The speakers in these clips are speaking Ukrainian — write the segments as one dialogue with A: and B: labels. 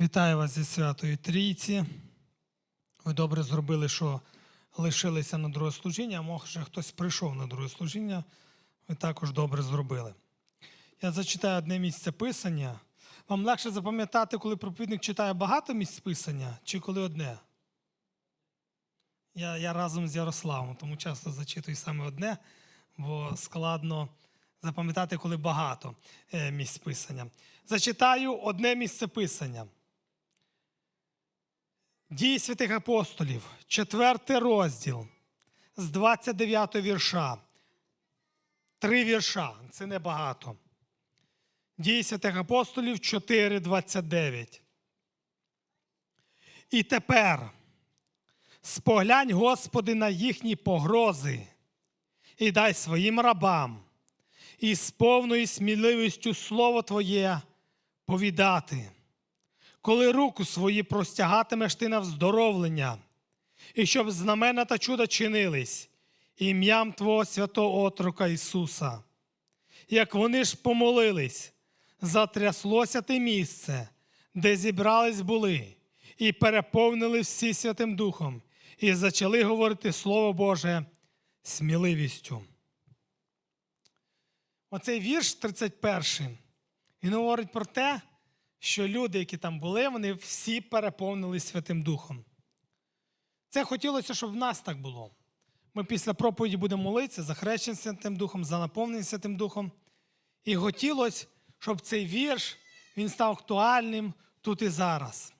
A: Вітаю вас зі Святої Трійці. Ви добре зробили, що лишилися на друге служіння, а може хтось прийшов на друге служіння. Ви також добре зробили. Я зачитаю одне місце писання. Вам легше запам'ятати, коли проповідник читає багато місць писання, чи коли одне? Я, я разом з Ярославом, тому часто зачитую саме одне, бо складно запам'ятати, коли багато е, місць писання. Зачитаю одне місце писання. Дії святих апостолів, четвертий розділ з 29 вірша. Три вірша, це небагато. Дії святих апостолів 4,29. І тепер споглянь, Господи, на їхні погрози і дай своїм рабам і з повною сміливістю Слово Твоє повідати, коли руку свої простягатимеш ти на вздоровлення, і щоб знамена та чуда чинились ім'ям Твого святого отрока Ісуса. Як вони ж помолились, затряслося те місце, де зібрались були, і переповнили всі Святим Духом, і почали говорити Слово Боже сміливістю. Оцей вірш 31, він говорить про те, що люди, які там були, вони всі переповнились Святим Духом. Це хотілося, щоб в нас так було. Ми після проповіді будемо молитися за хрещення Святим Духом, за наповнення Святим Духом. І хотілося, щоб цей вірш він став актуальним тут і зараз.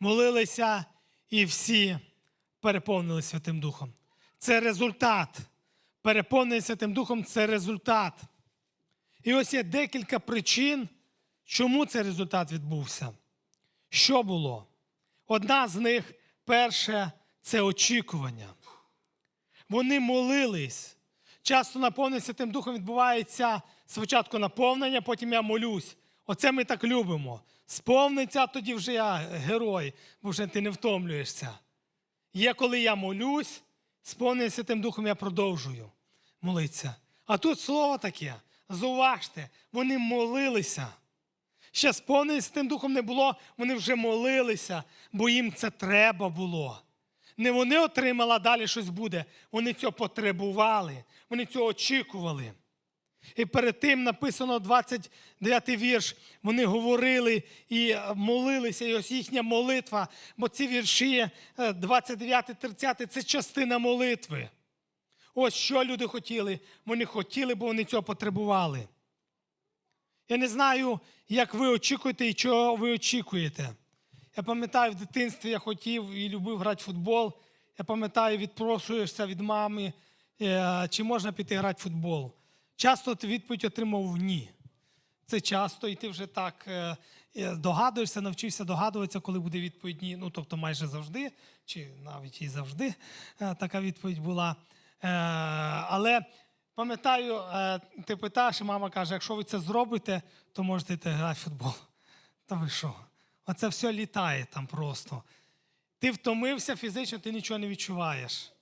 A: Молилися і всі переповнили Святим Духом. Це результат. Переповнення Святим Духом це результат. І ось є декілька причин, чому цей результат відбувся. Що було? Одна з них, перше, це очікування. Вони молились. Часто наповнення Святим Духом відбувається спочатку наповнення, потім я молюсь. Оце ми так любимо. Сповниться, тоді вже я герой, бо вже ти не втомлюєшся. Є, коли я молюсь, сповнений Святим Духом я продовжую молитися. А тут слово таке. Зауважте, вони молилися. Ще сповнений Святим Духом не було, вони вже молилися, бо їм це треба було. Не вони отримали, далі щось буде. Вони цього потребували, вони цього очікували. І перед тим написано 29 вірш. Вони говорили і молилися, і ось їхня молитва, бо ці вірші 29-30 це частина молитви. Ось що люди хотіли. Вони хотіли, бо вони цього потребували. Я не знаю, як ви очікуєте і чого ви очікуєте. Я пам'ятаю, в дитинстві я хотів і любив грати в футбол. Я пам'ятаю, відпрошуєшся від мами, е, чи можна піти грати в футбол. Часто ти відповідь отримав ні. Це часто, і ти вже так е, е, догадуєшся, навчився догадуватися, коли буде відповідь ні. Ну, тобто майже завжди, чи навіть і завжди така відповідь була. Але пам'ятаю, е, ти питаєш, і мама каже, якщо ви це зробите, то можете йти грати в футбол. Та ви що? Оце все літає там просто. Ти втомився фізично, ти нічого не відчуваєш.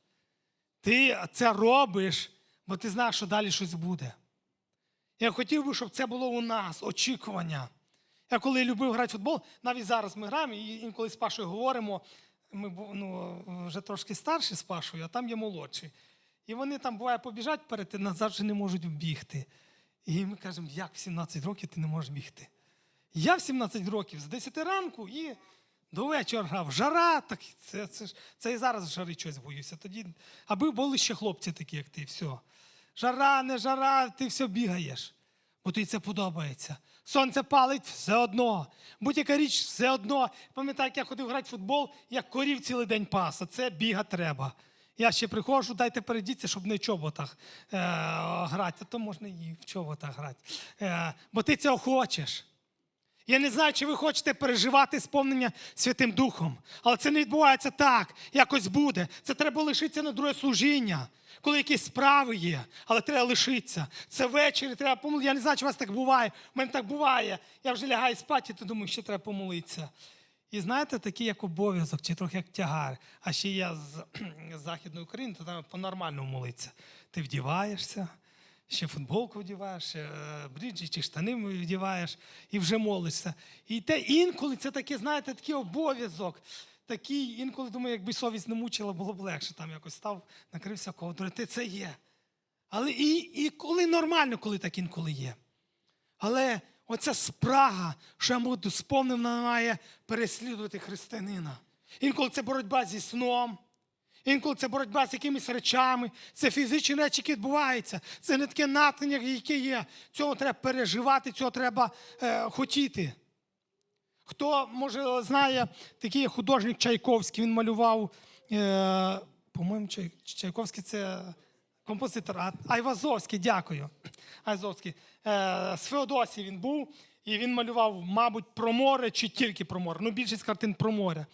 A: Ти це робиш, бо ти знаєш, що далі щось буде. Я хотів би, щоб це було у нас, очікування. Я коли любив грати в футбол, навіть зараз ми граємо, і інколи з Пашою говоримо, ми ну, вже трошки старші з Пашою, а там є молодші. І вони там буває побіжать перед тим, назад вже не можуть бігти. І ми кажемо, як в 17 років ти не можеш бігти? Я в 17 років з 10 ранку і до вечора грав. Жара, так це, це, це і зараз жари щось боюся. Тоді, аби були ще хлопці такі, як ти, все. Жара, не жара, ти все бігаєш. Бо тобі це подобається. Сонце палить все одно. Будь-яка річ все одно. Пам'ятаю, як я ходив грати в футбол, як корів цілий день пас, а це біга треба. Я ще приходжу, дайте перейдіться, щоб не в чоботах е, грати, а то можна і в чоботах грати. Е, бо ти цього хочеш. Я не знаю, чи ви хочете переживати сповнення Святим Духом, але це не відбувається так, якось буде. Це треба лишитися на друге служіння, коли якісь справи є, але треба лишитися. Це ввечері, треба помолитися. Я не знаю, чи у вас так буває. У мене так буває. Я вже лягаю спати, то думаю, що треба помолитися. І знаєте, такий як обов'язок, чи трохи як тягар. А ще я з, з Західної України, то там по-нормальному молиться. Ти вдіваєшся, ще футболку вдіваєш, ще е, бріджі чи штани вдіваєш і вже молишся. І те інколи це таке, знаєте, такий обов'язок. Такий, інколи думаю, якби совість не мучила, було б легше. Там якось став, накрився ковдрою. Те це є. Але і, і коли нормально, коли так інколи є. Але оця спрага, що я буду сповнена, має переслідувати християнина. Інколи це боротьба зі сном, інколи це боротьба з якимись речами, це фізичні речі, які відбуваються. Це не таке натхнення, яке є. Цього треба переживати, цього треба е, хотіти. Хто, може, знає, такий художник Чайковський, він малював, е, по-моєму, Чайковський це композитор, Айвазовський, дякую. Айвазовський. Е, з Феодосії він був, і він малював, мабуть, про море чи тільки про море. Ну, більшість картин про море.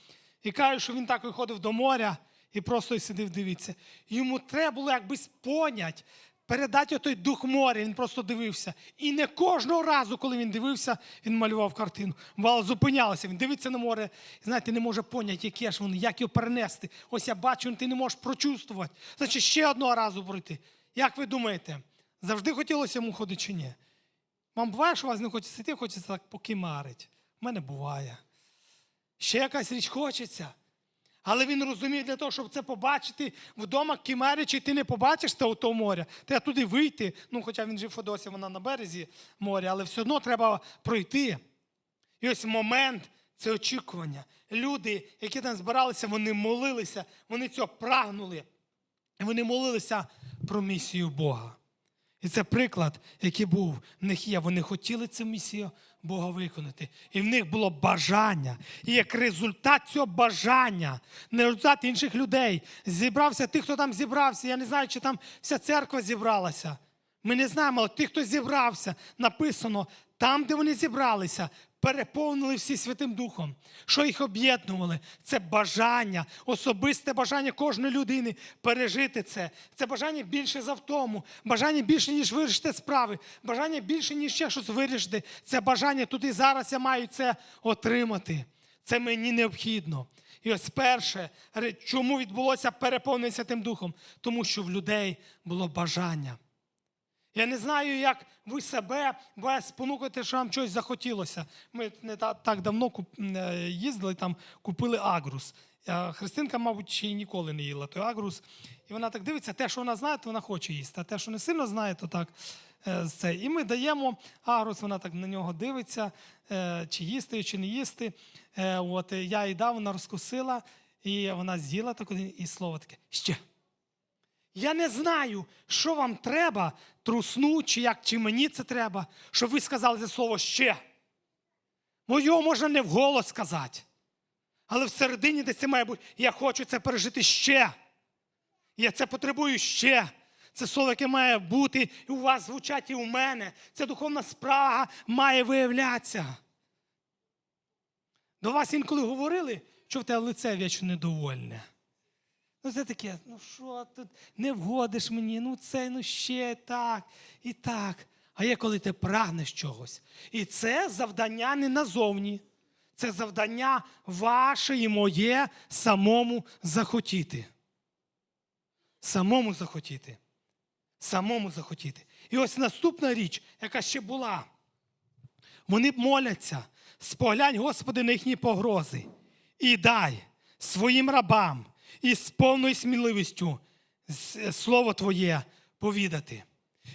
A: І каже, що він так виходив до моря і просто й сидів, дивиться. Йому треба було якби понять, передати той дух моря. Він просто дивився. І не кожного разу, коли він дивився, він малював картину. Бувало, зупинялося. Він дивиться на море, і знаєте, не може поняти, яке ж воно, як його перенести. Ось я бачу, ти не можеш прочувствувати. Значить, ще одного разу пройти. Як ви думаєте, завжди хотілося йому ходити чи ні? Вам буває, що у вас не хочеться сидіти, хочеться так покимарить. У мене буває. Ще якась річ хочеться. Але він розуміє, для того, щоб це побачити вдома кімеричі, ти не побачиш того, того моря. Треба туди вийти. Ну, хоча він жив в Фодосі, вона на березі моря, але все одно треба пройти. І ось момент це очікування. Люди, які там збиралися, вони молилися, вони цього прагнули. І вони молилися про місію Бога. І це приклад, який був в них є. Вони хотіли цю місію Бога виконати. І в них було бажання. І як результат цього бажання, не результат інших людей, зібрався тих, хто там зібрався. Я не знаю, чи там вся церква зібралася. Ми не знаємо, але тих, хто зібрався, написано, там, де вони зібралися, переповнили всі Святим Духом. Що їх об'єднували? Це бажання, особисте бажання кожної людини пережити це. Це бажання більше за втому, бажання більше, ніж вирішити справи, бажання більше, ніж ще щось вирішити. Це бажання тут і зараз я маю це отримати. Це мені необхідно. І ось перше, чому відбулося переповнення Святим Духом? Тому що в людей було бажання. Я не знаю, як ви себе буває спонукати, що вам щось захотілося. Ми не так давно е, їздили, там купили агрус. Христинка, мабуть, ще й ніколи не їла той агрус. І вона так дивиться, те, що вона знає, то вона хоче їсти. А те, що не сильно знає, то так. е, це. І ми даємо агрус, вона так на нього дивиться, е, чи їсти, чи не їсти. Е, От, е, я їй дав, вона розкусила, і вона з'їла так, і слово таке ще. Я не знаю, що вам треба, трусну, чи як, чи мені це треба, щоб ви сказали це слово ще. Його можна не вголос сказати. Але всередині десь це має бути, я хочу це пережити ще. Я це потребую ще. Це слово, яке має бути і у вас звучать, і у мене. Ця духовна спрага має виявлятися. До вас інколи говорили, що в тебе лице вічно недовольне. Ну, це таке, ну що тут не вгодиш мені, ну це, ну ще так і так. А є коли ти прагнеш чогось. І це завдання не назовні. Це завдання ваше і моє самому захотіти. Самому захотіти. Самому захотіти. І ось наступна річ, яка ще була. Вони моляться, споглянь, Господи, на їхні погрози. І дай своїм рабам із повною сміливістю слово Твоє повідати.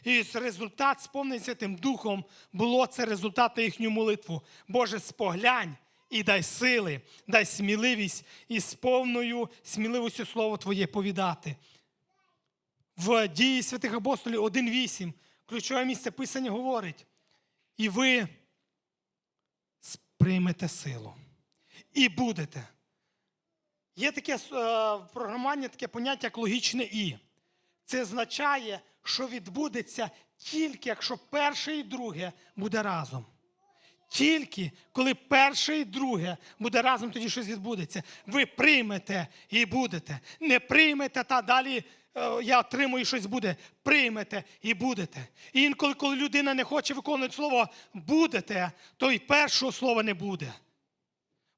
A: І результат, сповнений Святим Духом, було це результат на їхню молитву. Боже, споглянь і дай сили, дай сміливість і з повною сміливістю слово Твоє повідати. В дії святих апостолів 1.8 ключове місце Писання говорить. І ви приймете силу. І будете. Є таке е, в програмуванні таке поняття як логічне і. Це означає, що відбудеться тільки, якщо перше і друге буде разом. Тільки коли перше і друге буде разом, тоді щось відбудеться. Ви приймете і будете. Не приймете, та далі е, я отримую щось буде. Приймете і будете. І інколи, коли людина не хоче виконувати слово будете, то і першого слова не буде.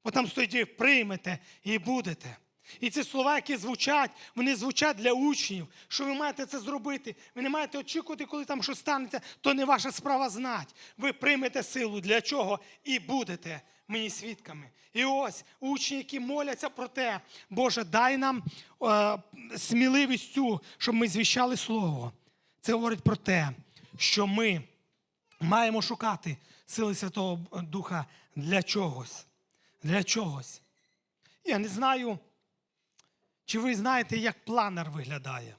A: Бо там стоїть приймете і будете. І ці слова, які звучать, вони звучать для учнів, що ви маєте це зробити. Ви не маєте очікувати, коли там щось станеться, то не ваша справа знати. Ви приймете силу для чого і будете мені свідками. І ось учні, які моляться про те, Боже, дай нам е, сміливість цю, щоб ми звіщали Слово. Це говорить про те, що ми маємо шукати сили Святого Духа для чогось. Для чогось. Я не знаю, чи ви знаєте, як планер виглядає.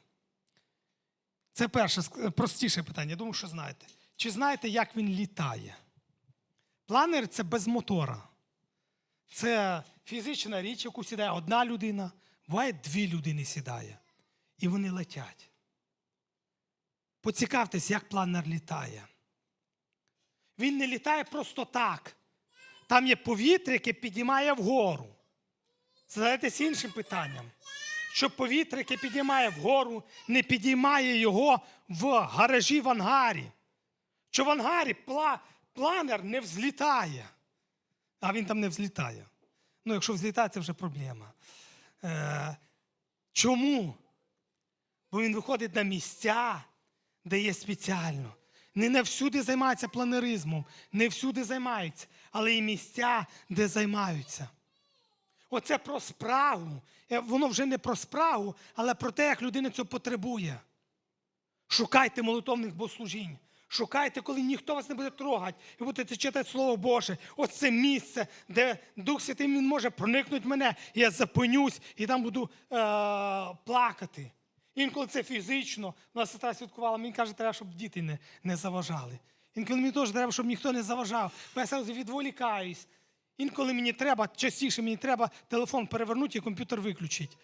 A: Це перше, простіше питання. Я думаю, що знаєте. Чи знаєте, як він літає? Планер це без мотора. Це фізична річ, яку сідає одна людина, буває дві людини сідає. І вони летять. Поцікавтесь, як планер літає. Він не літає просто так. Там є повітря, яке підіймає вгору. Задайтесь іншим питанням. Що повітря, яке підіймає вгору, не підіймає його в гаражі в ангарі. Що в ангарі пла, планер не взлітає. А він там не взлітає. Ну, якщо взлітає, це вже проблема. Е, чому? Бо він виходить на місця, де є спеціально. Не, не всюди займаються планеризмом, не всюди займаються, але і місця, де займаються. Оце про спрагу. Е, Воно вже не про спрагу, але про те, як людина цього потребує. Шукайте молитовних богослужінь. Шукайте, коли ніхто вас не буде трогати, і будете читати Слово Боже. Оце місце, де Дух Святий він може проникнути в мене, і я запинюсь і там буду е- плакати. Інколи це фізично. У нас сестра святкувала, мені каже, треба, щоб діти не, не заважали. Інколи мені теж треба, щоб ніхто не заважав. Бо я сразу відволікаюсь. Інколи мені треба, частіше мені треба телефон перевернути і комп'ютер виключити.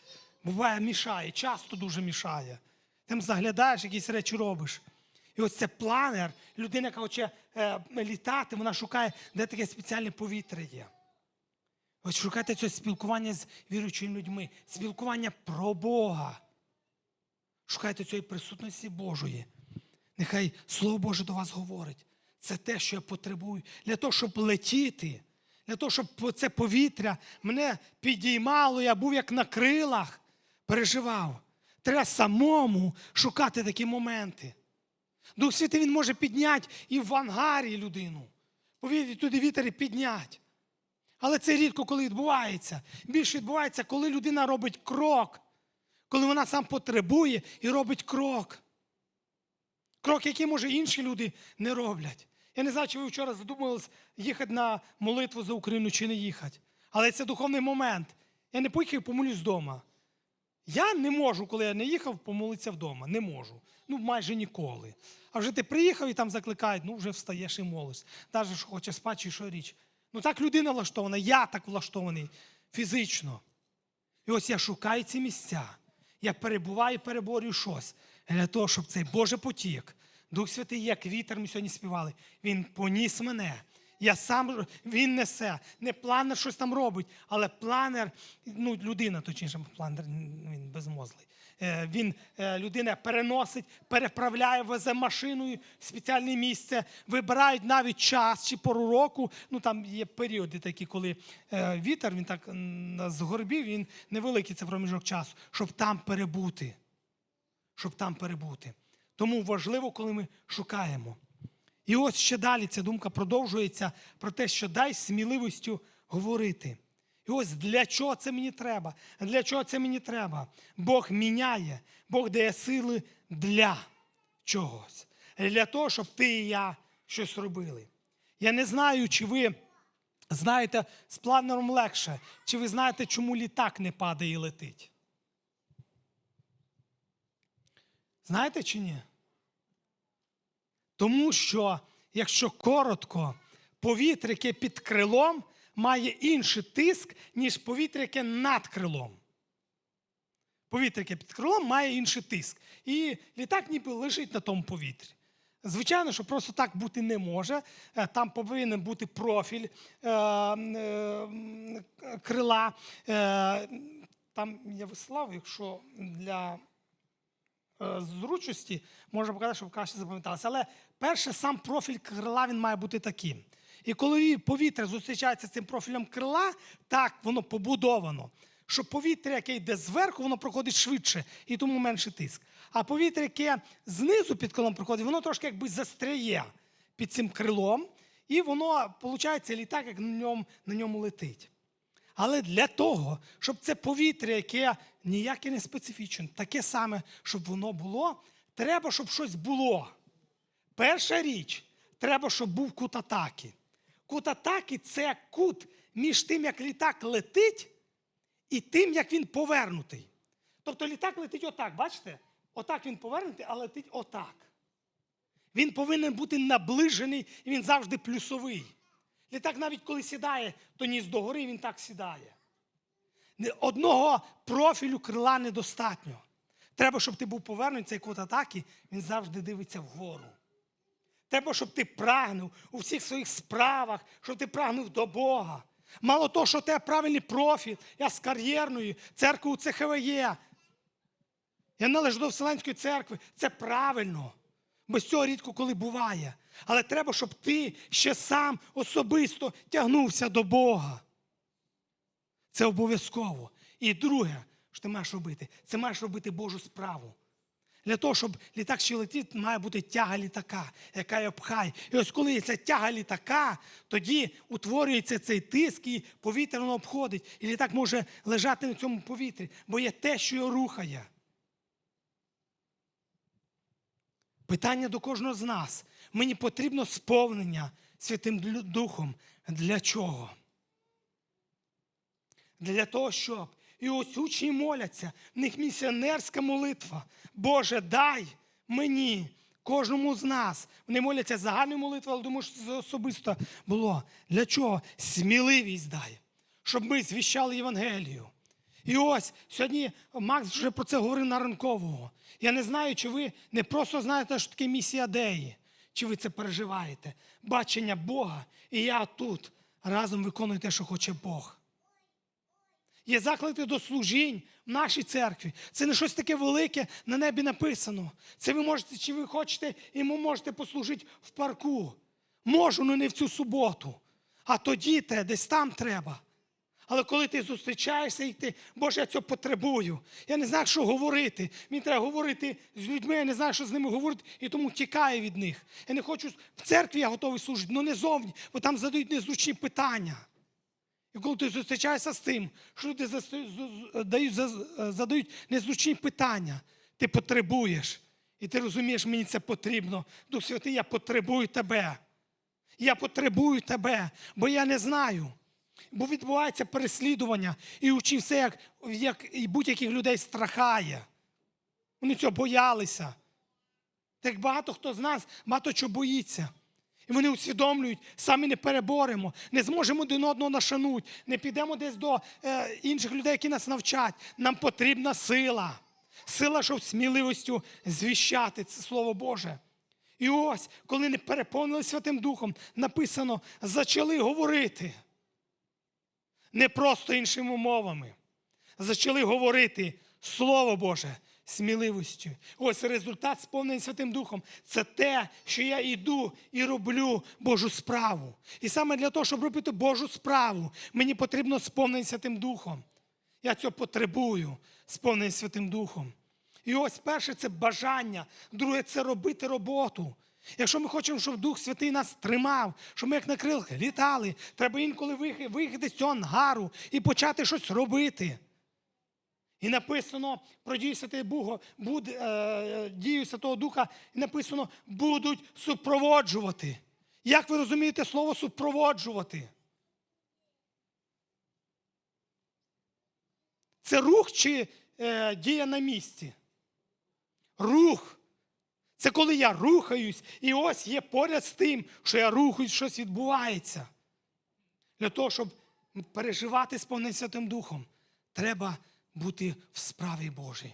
A: Буває, мішає, часто дуже мішає. Там заглядаєш, якісь речі робиш. І ось це планер, людина, яка хоче е, літати, вона шукає, де таке спеціальне повітря є. Ось шукайте це спілкування з віруючими людьми, спілкування про Бога. Шукайте цієї присутності Божої. Нехай Слово Боже до вас говорить. Це те, що я потребую для того, щоб летіти, для того, щоб це повітря мене підіймало, я був як на крилах, переживав. Треба самому шукати такі моменти. Дух Святий він може підняти і в ангарі людину. Повірте, туди вітер і підняти. Але це рідко коли відбувається. Більше відбувається, коли людина робить крок, коли вона сам потребує і робить крок. Крок, який, може, інші люди не роблять. Я не знаю, чи ви вчора задумувались їхати на молитву за Україну чи не їхати. Але це духовний момент. Я не поїхав помолюсь вдома. Я не можу, коли я не їхав, помолитися вдома. Не можу. Ну, майже ніколи. А вже ти приїхав і там закликають, ну вже встаєш і молиш. Навіть що хоче спати, чи що річ. Ну так людина влаштована, я так влаштований фізично. І ось я шукаю ці місця. Я перебуваю, переборюю щось для того, щоб цей Божий потік, Дух Святий, як вітер, ми сьогодні співали, він поніс мене. Я сам він несе. Не планер щось там робить, але планер, ну людина, точніше, планер він безмозлий. Е, Він е, людина переносить, переправляє, везе машиною в спеціальне місце, вибирають навіть час чи пору року. Ну там є періоди такі, коли е, вітер він так м, з горбів, він невеликий це проміжок часу, щоб там перебути. Щоб там перебути. Тому важливо, коли ми шукаємо. І ось ще далі ця думка продовжується про те, що дай сміливістю говорити. І ось для чого це мені треба? Для чого це мені треба? Бог міняє, Бог дає сили для чогось. Для того, щоб ти і я щось робили. Я не знаю, чи ви знаєте, з планером легше, чи ви знаєте, чому літак не падає і летить. Знаєте чи ні? Тому що, якщо коротко, повітря, яке під крилом, має інший тиск, ніж повітря, яке над крилом. Повітря, яке під крилом, має інший тиск. І літак ніби лежить на тому повітрі. Звичайно, що просто так бути не може. Е, Там повинен бути профіль е, е, крила. Е, там я вислав, якщо для зручності можна показати, щоб краще запам'яталося. Але перше, сам профіль крила він має бути таким. І коли повітря зустрічається з цим профілем крила, так воно побудовано, що повітря, яке йде зверху, воно проходить швидше і тому менше тиск. А повітря, яке знизу під крилом проходить, воно трошки якби застряє під цим крилом, і воно, виходить, літак, як на ньому, на ньому летить. Але для того, щоб це повітря, яке ніяке не специфічне, таке саме, щоб воно було, треба, щоб щось було. Перша річ, треба, щоб був кут атаки. Кут атаки це кут між тим, як літак летить, і тим, як він повернутий. Тобто літак летить отак, бачите? Отак він повернутий, а летить отак. Він повинен бути наближений, і він завжди плюсовий. Літак навіть коли сідає, то ніс догори, він так сідає. Одного профілю крила недостатньо. Треба, щоб ти був повернений, цей кут атаки, він завжди дивиться вгору. Треба, щоб ти прагнув у всіх своїх справах, щоб ти прагнув до Бога. Мало того, що тебе правильний профіль, я з кар'єрної, церкви у ЦХВЄ. Я належу до Вселенської церкви. Це правильно. Без цього рідко коли буває. Але треба, щоб ти ще сам особисто тягнувся до Бога. Це обов'язково. І друге, що ти маєш робити, це маєш робити Божу справу. Для того, щоб літак ще летить, має бути тяга літака, яка його пхає. І ось коли є ця тяга літака, тоді утворюється цей тиск, і повітря воно обходить. І літак може лежати на цьому повітрі, бо є те, що його рухає. Питання до кожного з нас. Мені потрібно сповнення Святим Духом. Для чого? Для того, щоб і ось учні моляться, в них місіонерська молитва. Боже, дай мені, кожному з нас. Вони моляться загальною молитвою, але думаю, що це особисто було. Для чого? Сміливість дай, щоб ми звіщали Євангелію. І ось сьогодні Макс вже про це говорив на ранкового. Я не знаю, чи ви не просто знаєте, що таке місія Деї, чи ви це переживаєте. Бачення Бога, і я тут разом виконую те, що хоче Бог. Є заклики до служінь в нашій церкві. Це не щось таке велике на небі написано. Це ви можете, чи ви хочете, і ви можете послужити в парку. Можу, але не в цю суботу. А тоді те, десь там треба. Але коли ти зустрічаєшся і ти, Боже, я цього потребую. Я не знаю, що говорити. Мені треба говорити з людьми, я не знаю, що з ними говорити, і тому тікаю від них. Я не хочу в церкві, я готовий служити, але не зовні, бо там задають незручні питання. І коли ти зустрічаєшся з тим, що люди задають незручні питання, ти потребуєш. І ти розумієш, мені це потрібно. Дух Святий, я потребую тебе. Я потребую тебе, бо я не знаю. Бо відбувається переслідування, і учив все, як, як і будь-яких людей страхає. Вони цього боялися. Так багато хто з нас багато чого боїться. І вони усвідомлюють, самі не переборемо, не зможемо один одного нашануть, не підемо десь до е, інших людей, які нас навчать. Нам потрібна сила. Сила, щоб сміливістю звіщати це Слово Боже. І ось, коли не переповнили Святим Духом, написано, зачали говорити. Не просто іншими мовами. Зачали говорити Слово Боже сміливістю. Ось результат сповнений Святим Духом. Це те, що я йду і роблю Божу справу. І саме для того, щоб робити Божу справу, мені потрібно сповнений Святим Духом. Я цього потребую, сповнений Святим Духом. І ось перше це бажання, друге це робити роботу. Якщо ми хочемо, щоб Дух Святий нас тримав, щоб ми як на крилах літали, треба інколи виїхати- з цього ангару і почати щось робити. І написано про дію Святого Бога, буде, е, дію Святого Духа, і написано, будуть супроводжувати. Як ви розумієте слово супроводжувати? Це рух чи е, дія на місці? Рух. Це коли я рухаюсь, і ось є поряд з тим, що я рухаюсь, щось відбувається. Для того, щоб переживати сповненим Святим Духом, треба бути в справі Божій.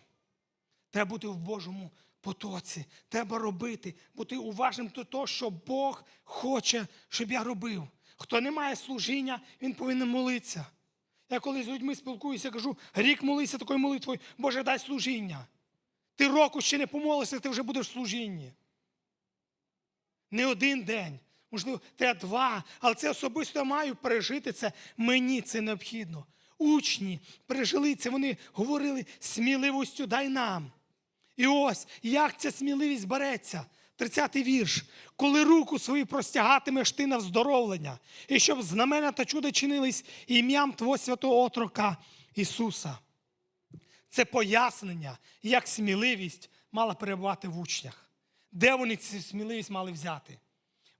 A: Треба бути в Божому потоці. Треба робити, бути уважним до того, що Бог хоче, щоб я робив. Хто не має служіння, він повинен молитися. Я коли з людьми спілкуюся, кажу, рік молися такою молитвою, Боже, дай служіння. Ти року ще не помолився, ти вже будеш в служінні. Не один день, можливо, треба два, але це особисто я маю пережити це. Мені це необхідно. учні пережили це, вони говорили сміливостю дай нам. І ось як ця сміливість береться. 30-й вірш. Коли руку свою простягатимеш ти на вздоровлення, і щоб знамена та чуда чинились ім'ям Твого святого отрока Ісуса. Це пояснення, як сміливість мала перебувати в учнях. Де вони цю сміливість мали взяти?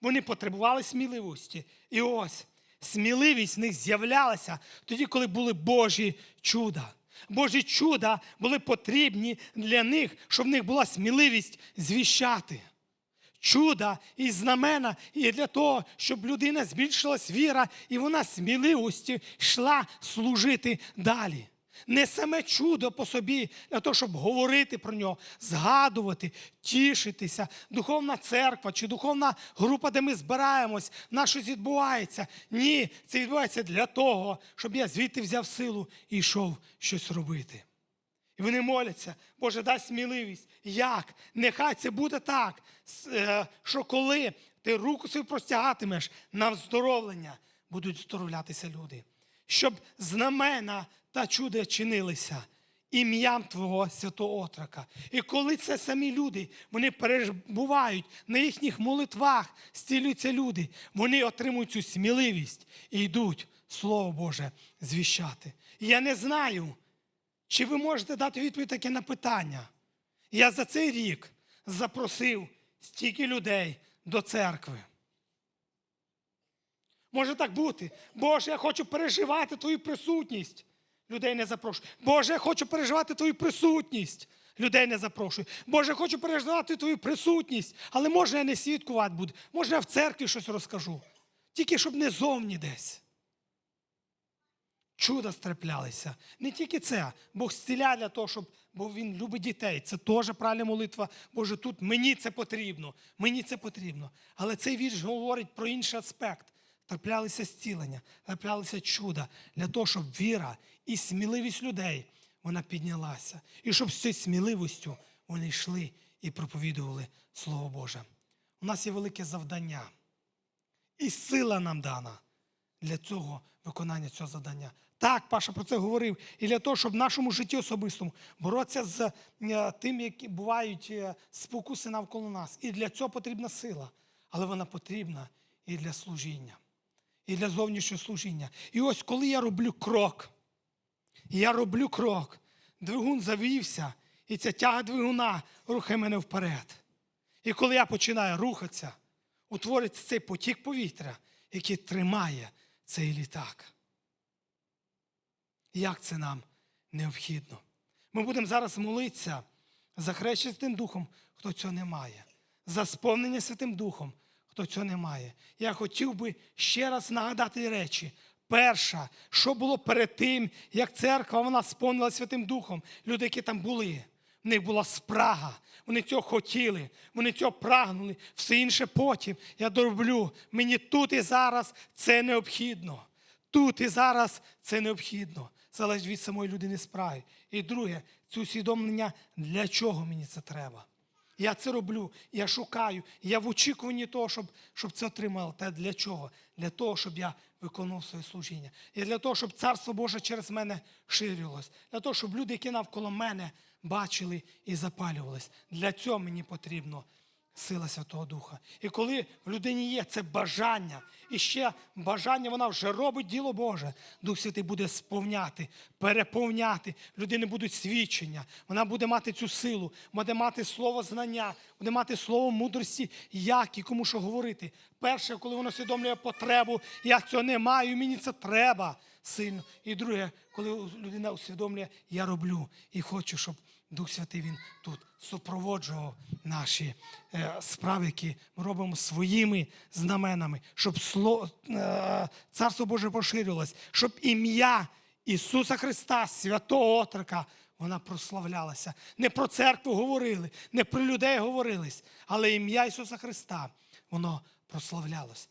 A: Вони потребували сміливості. І ось сміливість в них з'являлася тоді, коли були Божі чуда. Божі чуда були потрібні для них, щоб в них була сміливість звіщати. Чуда і знамена і для того, щоб людина збільшилась віра, і вона сміливості йшла служити далі. Не саме чудо по собі, для того, щоб говорити про нього, згадувати, тішитися, духовна церква чи духовна група, де ми збираємось, на щось відбувається. Ні, це відбувається для того, щоб я звідти взяв силу і йшов щось робити. І вони моляться, Боже, дай сміливість. Як? Нехай це буде так, е, що коли ти руку свою простягатимеш на вздоровлення, будуть здоровлятися люди. Щоб знамена та чуда чинилися ім'ям Твого святого отрока. І коли це самі люди, вони перебувають на їхніх молитвах, стілюються люди, вони отримують цю сміливість і йдуть, Слово Боже, звіщати. Я не знаю, чи ви можете дати відповідь таке на питання? Я за цей рік запросив стільки людей до церкви. Може так бути. Боже, я хочу переживати Твою присутність. Людей не запрошую. Боже, я хочу переживати Твою присутність. Людей не запрошую. Боже, я хочу переживати Твою присутність. Але може я не свідкувати буду. Може, я в церкві щось розкажу. Тільки щоб не зовні десь чуда страплялися. Не тільки це, Бог зціляє для того, щоб бо Він любить дітей. Це теж правильна молитва. Боже, тут мені це потрібно. Мені це потрібно. Але цей вірш говорить про інший аспект. Траплялися зцілення, траплялися чуда для того, щоб віра і сміливість людей вона піднялася. І щоб з цією сміливістю вони йшли і проповідували Слово Боже. У нас є велике завдання. І сила нам дана для цього виконання цього завдання. Так, Паша про це говорив. І для того, щоб в нашому житті особистому боротися з е, тим, які бувають е, спокуси навколо нас. І для цього потрібна сила. Але вона потрібна і для служіння, і для зовнішнього служіння. І ось коли я роблю крок, я роблю крок, двигун завівся, і ця тяга двигуна рухає мене вперед. І коли я починаю рухатися, утвориться цей потік повітря, який тримає цей літак. Як це нам необхідно? Ми будемо зараз молитися за хрещення Святим Духом, хто цього не має, за сповнення Святим Духом, хто цього не має. Я хотів би ще раз нагадати речі. Перша, що було перед тим, як церква вона сповнила Святим Духом, люди, які там були, в них була спрага, вони цього хотіли, вони цього прагнули, все інше потім. Я дороблю. Мені тут і зараз це необхідно. Тут і зараз це необхідно. Залежить від самої людини справи. І друге, це усвідомлення, для чого мені це треба. Я це роблю, я шукаю, я в очікуванні того, щоб, щоб це отримало. Та для чого? Для того, щоб я виконував своє служіння. І для того, щоб Царство Боже через мене ширилось. Для того, щоб люди, які навколо мене бачили і запалювались. Для цього мені потрібно сила Святого Духа. І коли в людині є це бажання, і ще бажання, вона вже робить діло Боже, Дух Святий буде сповняти, переповняти. Людини будуть свідчення, вона буде мати цю силу, буде мати слово знання, буде мати слово мудрості, як і кому що говорити. Перше, коли воно усвідомлює потребу, я цього не маю, мені це треба сильно. І друге, коли людина усвідомлює, я роблю і хочу, щоб Дух Святий Він тут супроводжував наші е, справи, які ми робимо своїми знаменами, щоб е, Царство Боже поширювалось, щоб ім'я Ісуса Христа, святого Отрока, вона прославлялася. Не про церкву говорили, не про людей говорились, але ім'я Ісуса Христа, воно прославлялось.